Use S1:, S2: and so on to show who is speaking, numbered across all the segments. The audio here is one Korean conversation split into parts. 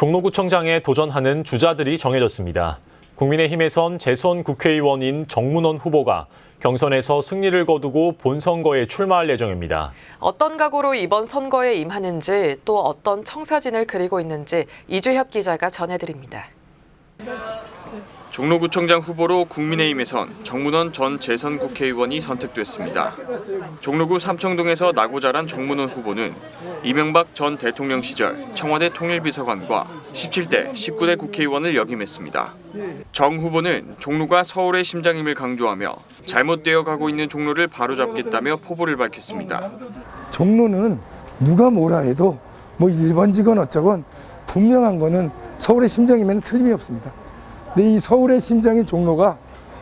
S1: 종로구청장에 도전하는 주자들이 정해졌습니다. 국민의힘에선 재선 국회의원인 정문원 후보가 경선에서 승리를 거두고 본선거에 출마할 예정입니다.
S2: 어떤 각오로 이번 선거에 임하는지 또 어떤 청사진을 그리고 있는지 이주협 기자가 전해드립니다.
S3: 종로구청장 후보로 국민의힘에선 정문원 전 재선 국회의원이 선택됐습니다. 종로구 삼청동에서 나고 자란 정문원 후보는 이명박 전 대통령 시절 청와대 통일비서관과 17대, 19대 국회의원을 역임했습니다. 정 후보는 종로가 서울의 심장임을 강조하며 잘못되어 가고 있는 종로를 바로잡겠다며 포부를 밝혔습니다.
S4: 종로는 누가 뭐라 해도 뭐 1번지건 어쩌건 분명한 거는 서울의 심장이면 틀림이 없습니다. 근데 이 서울의 심장인 종로가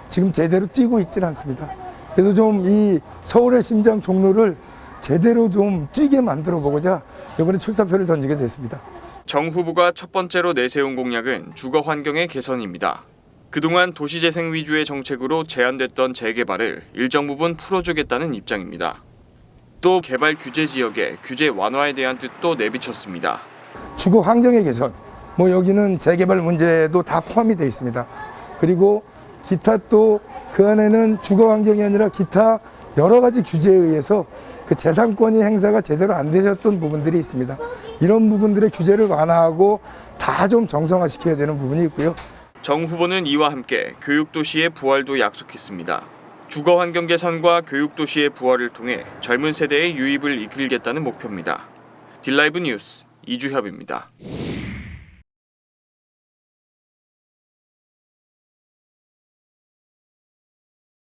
S4: 지금 제대로 뛰고 있지는 않습니다. 그래서 좀 이 서울의 심장 종로를 제대로 좀 뛰게 만들어 보고자 이번에 출사표를 던지게 됐습니다.
S3: 정 후보가 첫 번째로 내세운 공약은 주거 환경의 개선입니다. 그동안 도시재생 위주의 정책으로 제한됐던 재개발을 일정 부분 풀어주겠다는 입장입니다. 또 개발 규제 지역의 규제 완화에 대한 뜻도 내비쳤습니다.
S4: 주거 환경의 개선, 뭐 여기는 재개발 문제도 다 포함이 되어 있습니다. 그리고 기타 또 그 안에는 주거 환경이 아니라 기타 여러 가지 규제에 의해서 그 재산권이 행사가 제대로 안 되셨던 부분들이 있습니다. 이런 부분들의 규제를 완화하고 다 좀 정상화시켜야 되는 부분이 있고요.
S3: 정 후보는 이와 함께 교육도시의 부활도 약속했습니다. 주거 환경 개선과 교육도시의 부활을 통해 젊은 세대의 유입을 이끌겠다는 목표입니다. 딜라이브 뉴스 이주협입니다.